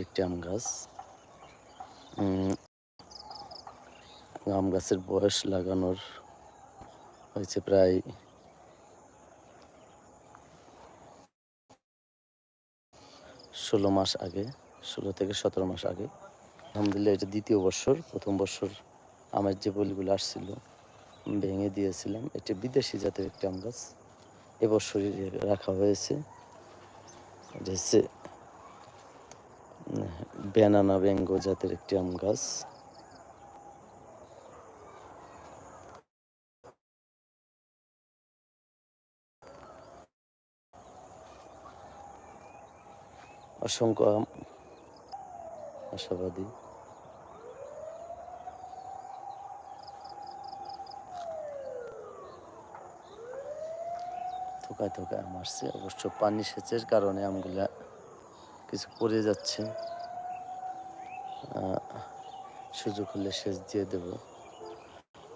একটি আম গাছ। আম গাছের বয়স লাগানোর হয়েছে প্রায় ষোলো মাস আগে, ষোলো থেকে সতেরো মাস আগে। আলহামদুলিল্লাহ, এটা দ্বিতীয় বছর। প্রথম বছর আমের যে বলিগুলো আসছিল, ভেঙে দিয়েছিলাম। এটা বিদেশি জাতের একটি আম গাছ। এবছরই রাখা হয়েছে। এটা হচ্ছে ব্যানানা ব্যাঙ্গো জাতের একটি আম গাছ। অসংখ্য আম। আশাবাদী। থোকায় থোকায় আম আসছে। অবশ্য পানি সেচের কারণে আমগুলা কিছু পড়ে যাচ্ছে। সুযোগ হলে সেচ দিয়ে দেব।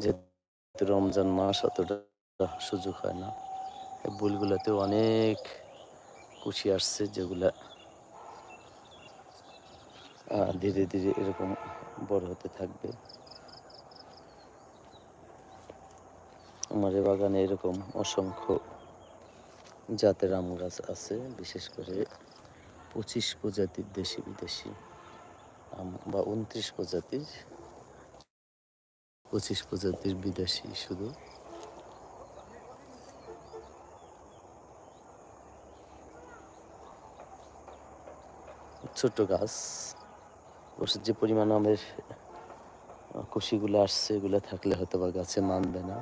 যেহেতু রমজান মাস, অতটা সুযোগ হয় না। এই অনেক কুশি আসছে যেগুলা ধীরে ধীরে এরকম বড় হতে থাকবে। আমার বাগানে এরকম অসংখ্য জাতের আম গাছ আছে, বিশেষ করে পঁচিশ প্রজাতির দেশি বিদেশি বা উনত্রিশ প্রজাতির, পঁচিশ প্রজাতির বিদেশি শুধু। ছোট গাছ, অবশ্য যে পরিমাণ আমের কুশিগুলো আসছে, এগুলো থাকলে হয়তো বা গাছে মানবে না।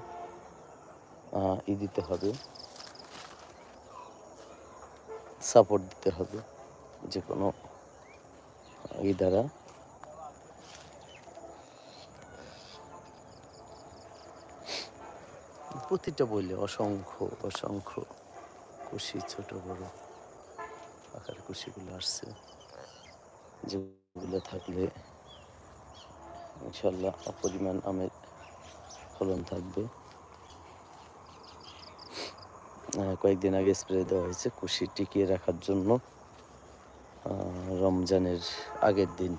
ই দিতে হবে। সাপোর্ট দিতে হবে। যে কোনো ই দ্বারা। প্রতিটা বইলে অসংখ্য অসংখ্য কুশি, ছোট, বড় আকার কুশিগুলো আসছে। যেগুলো থাকলে ইনশাল্লাহ অপরিমাণ আমের ফলন থাকবে। কয়েকদিন আগে স্প্রে দেওয়া হয়েছে কুশি টিকিয়ে রাখার জন্য। রমজানের আগের দিন।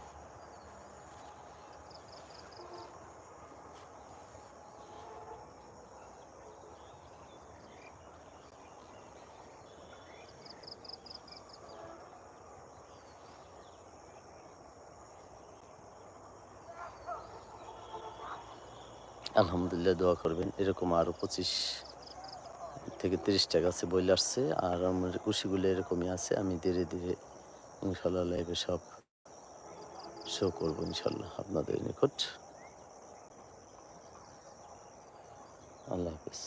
আলহামদুলিল্লাহ, দোয়া করবেন। এরকম আরও পঁচিশ থেকে তিরিশটা গাছে বইলে আসছে, আর আমার কুশিগুলো এরকমই আছে, আমি ধীরে ধীরে ইনশাল্লাহ লাইভে সব শো করব ইনশাল্লাহ আপনাদের নিকট। আল্লাহ হাফিজ।